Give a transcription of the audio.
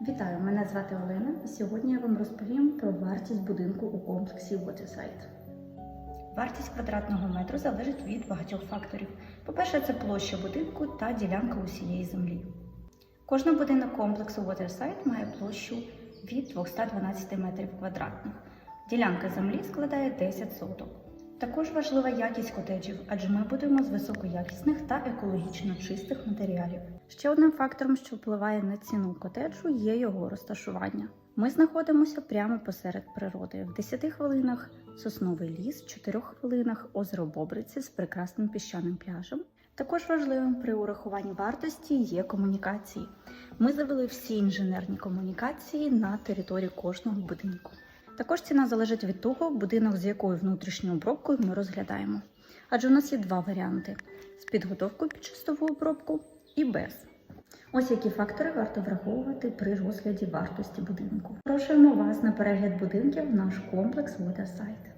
Вітаю, мене звати Олена, і сьогодні я вам розповім про вартість будинку у комплексі Waterside. Вартість квадратного метру залежить від багатьох факторів. По-перше, це площа будинку та ділянка усієї землі. Кожен будинок комплексу Waterside має площу від 212 метрів квадратних. Ділянка землі складає 10 соток. Також важлива якість котеджів, адже ми будемо з високоякісних та екологічно чистих матеріалів. Ще одним фактором, що впливає на ціну котеджу, є його розташування. Ми знаходимося прямо посеред природи. В 10 хвилинах сосновий ліс, в 4 хвилинах озеро Бобриці з прекрасним піщаним пляжем. Також важливим при урахуванні вартості є комунікації. Ми завели всі інженерні комунікації на території кожного будинку. Також ціна залежить від того, будинок з якою внутрішньою обробкою ми розглядаємо. Адже у нас є два варіанти: з підготовкою під чистову обробку і без. Ось які фактори варто враховувати при розгляді вартості будинку. Прошуємо вас на перегляд будинків в наш комплекс Waterside.